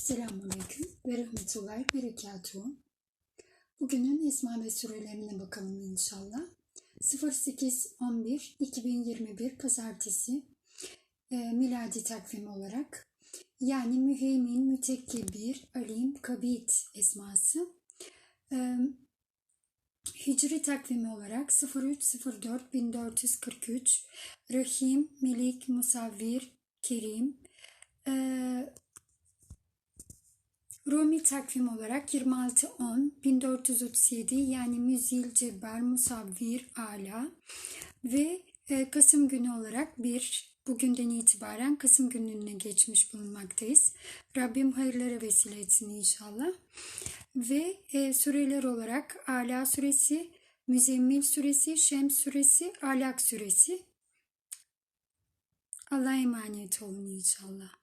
Selamünaleyküm ve rahmetullahi berekatuhu. Bugünün Esma ve Surelerine bakalım inşallah. 08-11-2021 Pazartesi e, miladi takvim olarak yani Müheymin, Mütekkebir, Alim, Kabit esması. E, Hicri takvimi olarak 03-04-1443 Rahim, Melik, Musavvir, Kerim, e, Rumi takvim olarak 26-10-1437 yani Müzil, Cebber, Musavvir, Ala ve e, Kasım günü olarak bir bugünden itibaren Kasım gününe geçmiş bulunmaktayız. Rabbim hayırlara vesile etsin inşallah. Ve e, süreler olarak Ala suresi, Müzemmil suresi, Şems suresi, Alak suresi. Allah'a emanet olun inşallah.